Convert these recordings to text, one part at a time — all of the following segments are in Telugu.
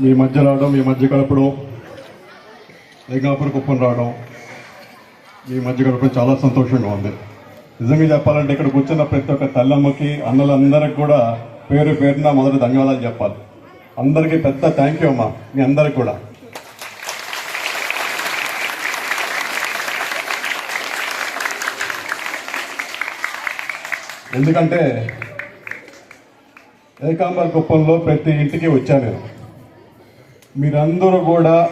మీ మధ్య రావడం మీ మధ్య గడపడం ఏకాపుర కుప్పం రావడం మీ మధ్య గడపడం చాలా సంతోషంగా ఉంది. నిజంగా చెప్పాలంటే ఇక్కడ కూర్చున్న ప్రతి ఒక్క తల్లమ్మకి అన్నలందరికి కూడా పేరు పేరున మొదటి ధన్యవాదాలు చెప్పాలి. అందరికీ పెద్ద థ్యాంక్ యూ అమ్మా మీ అందరికి కూడా. ఎందుకంటే ఏకాంబర్ కుప్పంలో ప్రతి ఇంటికి వచ్చాను నేను. మీరందరూ కూడా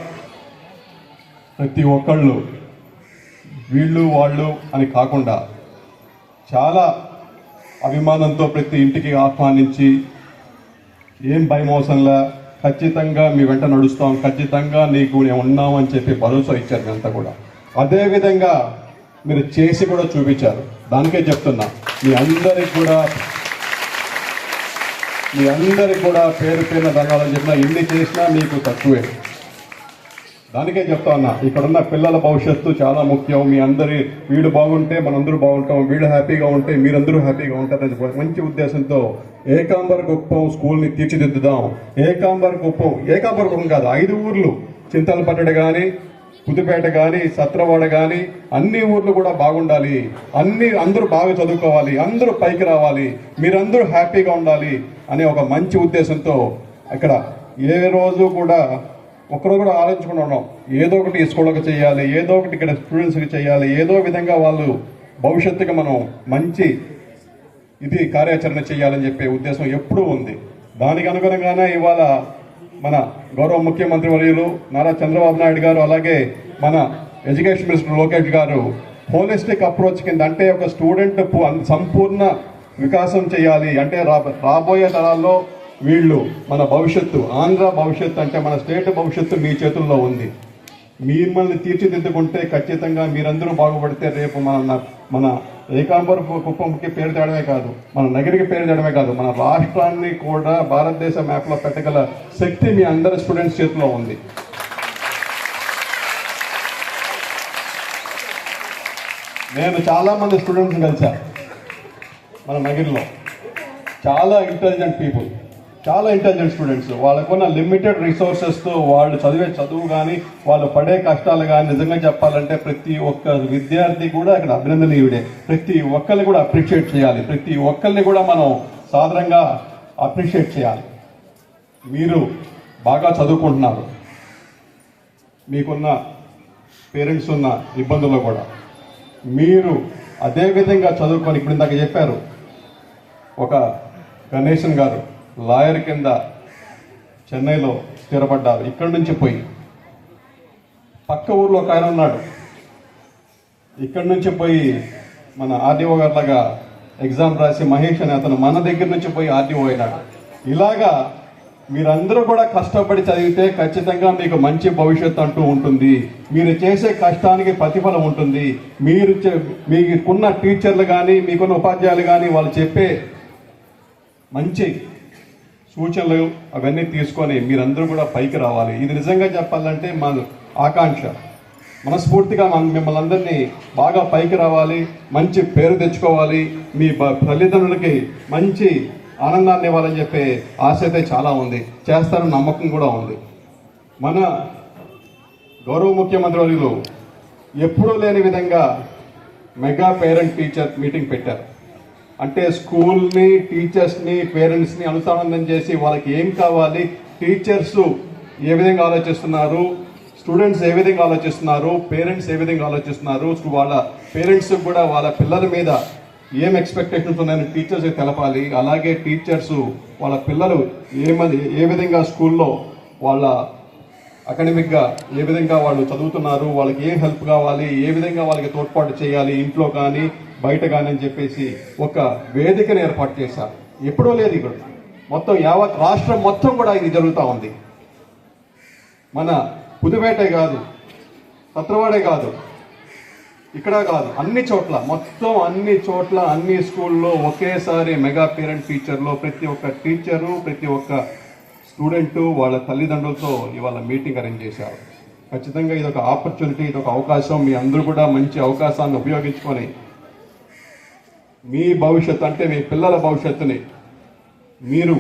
ప్రతి ఒక్కళ్ళు వీళ్ళు వాళ్ళు అని కాకుండా చాలా అభిమానంతో ప్రతి ఇంటికి ఆహ్వానించి ఏం భయం ఖచ్చితంగా మీ వెంట నడుస్తాం ఖచ్చితంగా నీకు నేను ఉన్నామని చెప్పి భరోసా ఇచ్చారు మీ కూడా. అదేవిధంగా మీరు చేసి కూడా చూపించారు. దానికే చెప్తున్నా మీ అందరికి కూడా మీ అందరి కూడా పేరు పేరున ధన్యవాదాలు చెప్పినా ఎన్ని చేసినా మీకు తక్కువే. దానికే చెప్తా ఉన్నా ఇక్కడున్న పిల్లల భవిష్యత్తు చాలా ముఖ్యం. మీ అందరి వీడు బాగుంటే మనందరూ బాగుంటాం వీడు హ్యాపీగా ఉంటే మీరందరూ హ్యాపీగా ఉంటారని మంచి ఉద్దేశంతో ఏకాంబర గొప్పం స్కూల్ని తీర్చిదిద్దుదాం. ఏకాంబర గొప్పం ఏకాంబర గొప్పం కాదు ఐదు ఊర్లు. చింతలపట్టడు కానీ పుదుపేట కానీ సత్రవాడ కానీ అన్ని ఊర్లు కూడా బాగుండాలి. అన్ని అందరూ బాగా చదువుకోవాలి. అందరూ పైకి రావాలి. మీరందరూ హ్యాపీగా ఉండాలి అనే ఒక మంచి ఉద్దేశంతో అక్కడ ఏ రోజు కూడా ఒక్కరు కూడా ఆలోచించకుండా ఉన్నాం. ఏదో ఒకటి ఈ స్కూళ్ళకి చేయాలి ఏదో ఒకటి ఇక్కడ స్టూడెంట్స్కి చేయాలి ఏదో విధంగా వాళ్ళు భవిష్యత్తుకి మనం మంచి ఇది కార్యాచరణ చేయాలని చెప్పే ఉద్దేశం ఎప్పుడూ ఉంది. దానికి అనుగుణంగానే ఇవాళ మన గౌరవ ముఖ్యమంత్రి వర్యులు నారా చంద్రబాబు నాయుడు గారు అలాగే మన ఎడ్యుకేషన్ మినిస్టర్ లోకేష్ గారు హోలిస్టిక్ అప్రోచ్ కింద అంటే ఒక స్టూడెంట్ సంపూర్ణ వికాసం చేయాలి. అంటే రా- రాబోయే తరాల్లో వీళ్ళు మన భవిష్యత్తు ఆంధ్ర భవిష్యత్తు అంటే మన స్టేట్ భవిష్యత్తు మీ చేతుల్లో ఉంది. మిమ్మల్ని తీర్చిదిద్దుకుంటే ఖచ్చితంగా మీరందరూ బాగుపడితే రేపు మన మన ఏకాంబర్ కుప్పంకి పేరు తేడమే కాదు మన నగరికి పేరు తేడమే కాదు మన రాష్ట్రాన్ని కూడా భారతదేశ మ్యాప్లో పెట్టగల శక్తి మీ అందరి స్టూడెంట్స్ చేతిలో ఉంది. నేను చాలామంది స్టూడెంట్స్ కలిసా మన నగిరిలో. చాలా ఇంటెలిజెంట్ పీపుల్ చాలా ఇంటెలిజెంట్ స్టూడెంట్స్ వాళ్ళకున్న లిమిటెడ్ రిసోర్సెస్తో వాళ్ళు చదివే చదువు కానీ వాళ్ళు పడే కష్టాలు కానీ నిజంగా చెప్పాలంటే ప్రతి ఒక్క విద్యార్థి కూడా అక్కడ అభినందనీయుడే. ప్రతి ఒక్కరిని కూడా అప్రిషియేట్ చేయాలి. ప్రతి ఒక్కరిని కూడా మనం సాధారణంగా అప్రిషియేట్ చేయాలి. మీరు బాగా చదువుకుంటున్నారు. మీకున్న పేరెంట్స్ ఉన్న ఇబ్బందుల్లో కూడా. మీరు అదే విధంగా చదువుకొని ఇప్పుడు ఇందాక చెప్పారు ఒక గణేశన్ గారు లాయర్ కింద చెన్నైలో స్థిరపడ్డారు. ఇక్కడి నుంచి పోయి. పక్క ఊర్లో ఒక ఆయన ఉన్నాడు. ఇక్కడి నుంచి పోయి మన ఆర్డీఓ గారిలాగా ఎగ్జామ్ రాసి మహేష్ అనే అతను మన దగ్గర నుంచి పోయి ఆర్డీఓ అయినాడు. ఇలాగా మీరందరూ కూడా కష్టపడి చదివితే ఖచ్చితంగా మీకు మంచి భవిష్యత్తు అంటూ ఉంటుంది. మీరు చేసే కష్టానికి ప్రతిఫలం ఉంటుంది. మీరు మీకున్న టీచర్లు కానీ మీకున్న ఉపాధ్యాయులు కానీ వాళ్ళు చెప్పే మంచి సూచనలు అవన్నీ తీసుకొని మీరందరూ కూడా పైకి రావాలి. ఇది నిజంగా చెప్పాలంటే మా ఆకాంక్ష. మనస్ఫూర్తిగా మన- మిమ్మల్ని అందరినీ బాగా పైకి రావాలి మంచి పేరు తెచ్చుకోవాలి. మీ తల్లిదండ్రులకి మంచి ఆనందాన్ని ఇవ్వాలని చెప్పే ఆశ అయితే చాలా ఉంది. చేస్తారని నమ్మకం కూడా ఉంది. మన గౌరవ ముఖ్యమంత్రి వర్యులు ఎప్పుడూ లేని విధంగా మెగా పేరెంట్ టీచర్ మీటింగ్ పెట్టారు. అంటే స్కూల్ని టీచర్స్ని పేరెంట్స్ని అనుసంధానం చేసి వాళ్ళకి ఏం కావాలి టీచర్స్ ఏ విధంగా ఆలోచిస్తున్నారు స్టూడెంట్స్ ఏ విధంగా ఆలోచిస్తున్నారు పేరెంట్స్ ఏ విధంగా ఆలోచిస్తున్నారు వాళ్ళ పేరెంట్స్ కూడా వాళ్ళ పిల్లల మీద ఏం ఎక్స్పెక్టేషన్స్ ఉన్నాయని టీచర్స్ తెలపాలి. అలాగే టీచర్స్ వాళ్ళ పిల్లలు ఏమది ఏ విధంగా స్కూల్లో వాళ్ళ అకాడమిక్గా ఏ విధంగా వాళ్ళు చదువుతున్నారు వాళ్ళకి ఏం హెల్ప్ కావాలి ఏ విధంగా వాళ్ళకి తోడ్పాటు చేయాలి ఇంట్లో కానీ బయట కానీ అని చెప్పేసి ఒక వేదికను ఏర్పాటు చేశారు. ఎప్పుడో లేదు ఇక్కడ మొత్తం యావత్ రాష్ట్రం మొత్తం కూడా ఇది జరుగుతూ ఉంది. మన పుదువేటే కాదు సత్రవాడే కాదు ఇక్కడ కాదు అన్ని చోట్ల మొత్తం అన్ని చోట్ల అన్ని స్కూల్లో ఒకేసారి మెగా పేరెంట్ టీచర్లో ప్రతి ఒక్క టీచరు ప్రతి ఒక్క స్టూడెంట్ వాళ్ళ తల్లిదండ్రులతో ఇవాళ మీటింగ్ అరేంజ్ చేశారు. ఖచ్చితంగా ఇది ఒక ఆపర్చునిటీ ఇది ఒక అవకాశం. మీ అందరూ కూడా మంచి అవకాశాన్ని ఉపయోగించుకొని మీ భవిష్యత్తు అంటే మీ పిల్లల భవిష్యత్తుని మీరు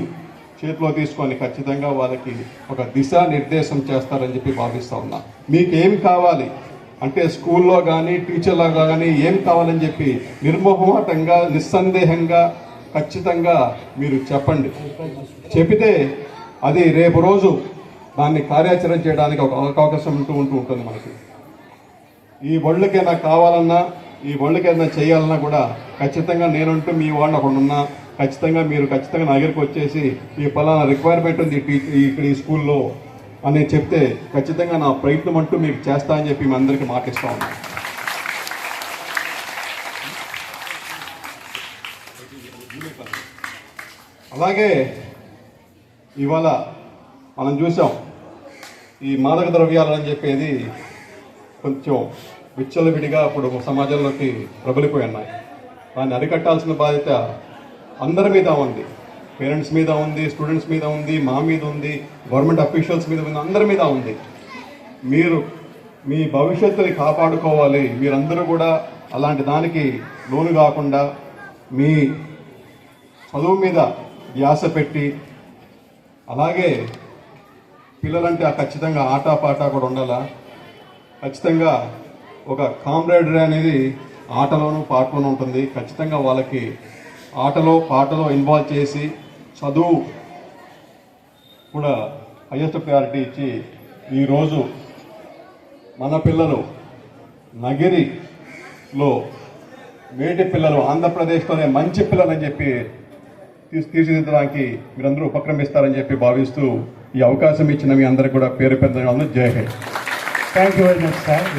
చేతిలో తీసుకొని ఖచ్చితంగా వాళ్ళకి ఒక దిశా నిర్దేశం చేస్తారని చెప్పి భావిస్తూ ఉన్నా. మీకు ఏం కావాలి? అంటే స్కూల్లో కానీ టీచర్లో కానీ ఏం కావాలని చెప్పి నిర్మోహమాటంగా నిస్సందేహంగా ఖచ్చితంగా మీరు చెప్పండి. చెబితే అది రేపు రోజు దాన్ని కార్యాచరణ చేయడానికి ఒక అవకాశం ఉంటూ ఉంటూ ఉంటుంది మనకి. ఈ బళ్ళకైనా కావాలన్నా ఈ బళ్ళకైనా ఏదైనా చేయాలన్నా కూడా ఖచ్చితంగా నేనంటూ మీ వాళ్ళు అక్కడ ఉన్నా ఖచ్చితంగా మీరు ఖచ్చితంగా నా దగ్గరికి వచ్చేసి ఈ పలానా రిక్వైర్మెంట్ ఉంది ఈ- ఇక్కడ ఈ స్కూల్లో అని చెప్తే ఖచ్చితంగా నా ప్రయత్నం అంటూ మీకు చేస్తా అని చెప్పి మీ అందరికీ మాటిస్తా ఉన్నాను అలాగే ఇవాళ మనం చూసాం ఈ మాదక ద్రవ్యాలు అని చెప్పేది కొంచెం విచ్చలవిడిగా ఇప్పుడు సమాజంలోకి ప్రబలిపోయి ఉన్నాయి దాన్ని అరికట్టాల్సిన బాధ్యత అందరి మీద ఉంది. పేరెంట్స్ మీద ఉంది స్టూడెంట్స్ మీద ఉంది మా మీద ఉంది గవర్నమెంట్ అఫీషియల్స్ మీద ఉంది అందరి మీద ఉంది. మీరు మీ భవిష్యత్తుని కాపాడుకోవాలి. మీరందరూ కూడా అలాంటి దానికి లోను కాకుండా మీ చదువు మీద ధ్యాస పెట్టి అలాగే పిల్లలంటే ఆ ఖచ్చితంగా ఆట పాట కూడా ఉండాలా? ఖచ్చితంగా ఒక కామ్రేడరీ అనేది ఆటలోనూ పాటలోనూ ఉంటుంది. ఖచ్చితంగా వాళ్ళకి ఆటలో పాటలో ఇన్వాల్వ్ చేసి చదువు కూడా హయ్యెస్ట్ ప్రయారిటీ ఇచ్చి ఈరోజు మన పిల్లలు నగిరిలో మేటి పిల్లలు ఆంధ్రప్రదేశ్లోనే మంచి పిల్లలని చెప్పి తీర్చిదిద్దడానికి మీరందరూ ఉపక్రమిస్తారని చెప్పి భావిస్తూ ఈ అవకాశం ఇచ్చిన మీ అందరికీ కూడా పేరు పెద్దగా Jai Hind. Thank you very much sir